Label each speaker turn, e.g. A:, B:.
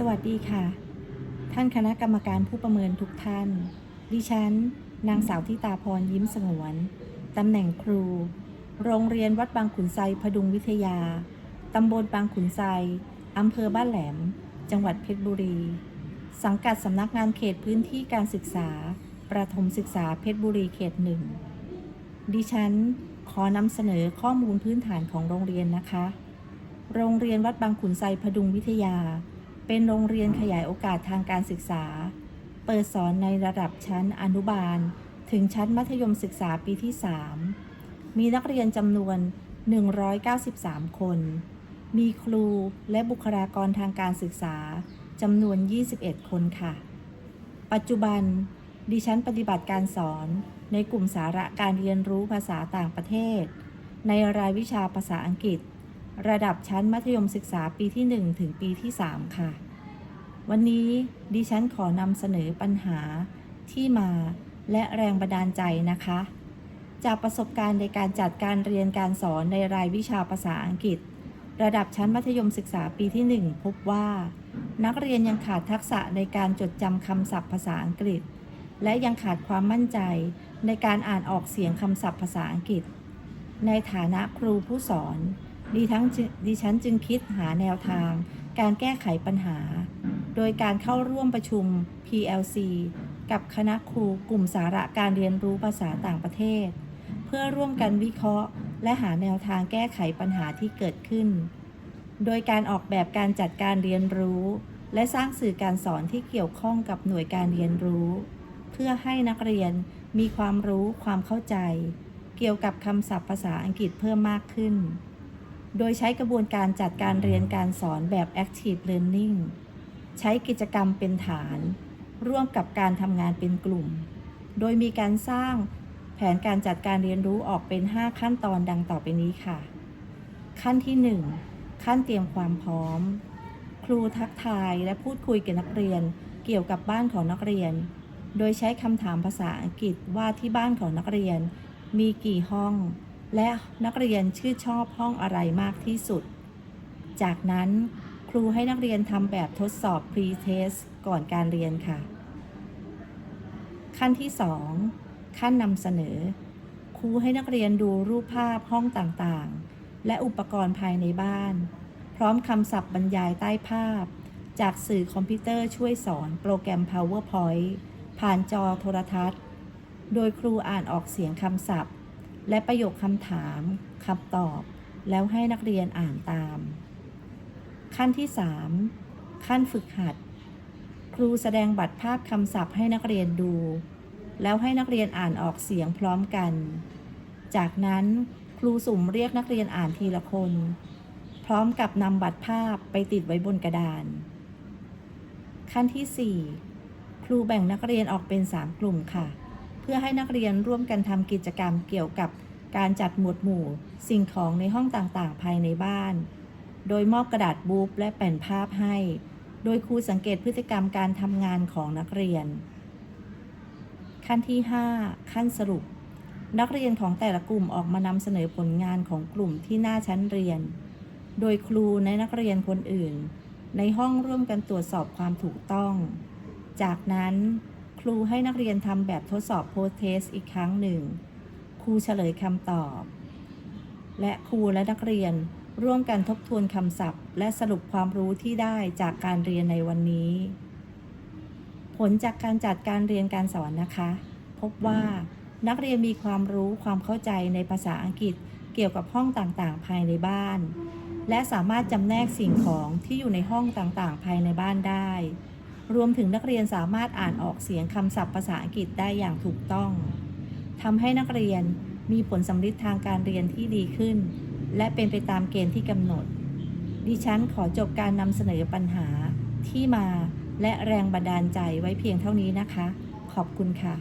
A: สวัสดีค่ะ ท่านคณะกรรมการผู้ประเมินทุกท่าน ดิฉัน นางสาวทิตาพรยิ้มสงวน ตำแหน่งครู โรงเรียนวัดบางขุนไซพดุงวิทยา ตำบลบางขุนไซอำเภอบ้านแหลม จังหวัดเพชรบุรี สังกัดสำนักงานเขตพื้นที่การศึกษา ประถมศึกษาเพชรบุรีเขตหนึ่ง ดิฉัน ขอนำเสนอข้อมูลพื้นฐานของโรงเรียนนะคะ โรงเรียนวัดบางขุนไซพดุงวิทยา เป็นโรงเรียนขยายโอกาสทางการศึกษา เปิดสอนในระดับชั้นอนุบาล ถึงชั้นมัธยมศึกษาปีที่ 3 มีนักเรียนจำนวน 193 คน มีครูและบุคลากรทางการศึกษาจำนวน 21 คนค่ะ ปัจจุบันดิฉันปฏิบัติการสอนในกลุ่มสาระการเรียนรู้ภาษาต่างประเทศ ในรายวิชาภาษาอังกฤษ ระดับชั้นมัธยมศึกษาปีที่ 1 ถึงปีที่ 3 ค่ะ วันนี้ดิฉันขอนำเสนอปัญหาที่มาและแรงบันดาลใจนะคะ จากประสบการณ์ในการจัดการเรียนการสอนในรายวิชาภาษาอังกฤษ ระดับชั้นมัธยมศึกษาปีที่ 1 พบว่า นักเรียนยังขาดทักษะในการจดจำคำศัพท์ภาษาอังกฤษ และยังขาดความมั่นใจในการอ่านออกเสียงคำศัพท์ภาษาอังกฤษ ในฐานะครูผู้สอน ดิทั้งดิฉันจึงคิดหาแนวทาง การแก้ไขปัญหา โดยการเข้าร่วมประชุม PLC กับคณะครูกลุ่มสาระการเรียนรู้ภาษาต่างประเทศ เพื่อร่วมกันวิเคราะห์ และหาแนวทางแก้ไขปัญหาที่เกิดขึ้น โดยการออกแบบการจัดการเรียนรู้ และสร้างสื่อการสอนที่เกี่ยวข้องกับหน่วยการเรียนรู้ เพื่อให้นักเรียนมีความรู้ความเข้าใจ เกี่ยวกับคำศัพท์ภาษาอังกฤษเพิ่มมากขึ้น โดยใช้กระบวนการจัดการเรียนการสอนแบบ Active Learning ใช้กิจกรรมเป็นฐาน ร่วมกับการทำงานเป็นกลุ่ม โดยมีการสร้างแผนการจัดการเรียนรู้ออกเป็น 5 ขั้นตอนดังต่อไปนี้ค่ะ ขั้นที่ 1 ขั้นเตรียมความพร้อม ครูทักทายและพูดคุยกับนักเรียน เกี่ยวกับบ้านของนักเรียน โดยใช้คำถามภาษาอังกฤษว่าที่บ้านของนักเรียน มีกี่ห้อง และนักเรียนชื่นชอบห้องอะไรมากที่สุด จากนั้นครูให้นักเรียนทำแบบทดสอบ pre-test ก่อนการเรียนค่ะ ขั้นที่ 2 ขั้นนำเสนอ ครูให้นักเรียนดูรูปภาพห้องต่างๆ และอุปกรณ์ภายในบ้าน พร้อมคำศัพท์บรรยายใต้ภาพ จากสื่อคอมพิวเตอร์ช่วยสอนโปรแกรม PowerPoint ผ่านจอโทรทัศน์ โดยครูอ่านออกเสียงคำศัพท์ และประโยคคำถามคำตอบ แล้วให้นักเรียนอ่านตาม ขั้นที่ 3 ขั้นฝึกหัด ครูแสดงบัตรภาพคำศัพท์ให้นักเรียนดู แล้วให้นักเรียนอ่านออกเสียงพร้อมกัน จากนั้นครูสุ่มเรียกนักเรียนอ่านทีละคน พร้อมกับนำบัตรภาพไปติดไว้บนกระดาน ขั้นที่ 4 ครูแบ่งนักเรียนออกเป็น 3 กลุ่มค่ะ พื่อให้นักเรียนร่วมกันทำกิจกรรมเกี่ยวกับการจัดหมวดหมู่ สิ่งของในห้องต่างๆ ภายในบ้าน โดยมอบกระดาษบูบและแผ่นภาพให้ โดยครูสังเกตพฤติกรรมการทำงานของนักเรียน ขั้นที่ 5 ขั้นสรุป นักเรียนของแต่ละกลุ่มออกมานำเสนอผลงานของกลุ่มที่หน้าชั้นเรียน โดยครูและนักเรียนคนอื่น ในห้องร่วมกันตรวจสอบความถูกต้อง จากนั้น รูให้นักเรียนทำแบบทดสอบโพสเทสอีกครั้งหนึ่ง ครูเฉลยคำตอบ และครูและนักเรียนร่วมกันทบทวนคำศัพท์ และสรุปความรู้ที่ได้จากการเรียนในวันนี้ ผลจากการจัดการเรียนการสอนนะคะ พบว่านักเรียนมีความรู้ความเข้าใจในภาษาอังกฤษเกี่ยวกับห้องต่างๆ ภายในบ้าน และสามารถจำแนกสิ่งของที่อยู่ในห้องต่างๆ ภายในบ้านได้ รวมถึงนักเรียนสามารถอ่านออกเสียงคำศัพท์ภาษาอังกฤษได้อย่างถูกต้องทำให้นักเรียนมีผลสำลิดทางการเรียนที่ดีขึ้น และเป็นไปตามเกณฑ์ที่กำหนด ดิฉันขอจบการนำเสนอปัญหาที่มาและแรงบันดาลใจไว้เพียงเท่านี้นะคะ ขอบคุณค่ะ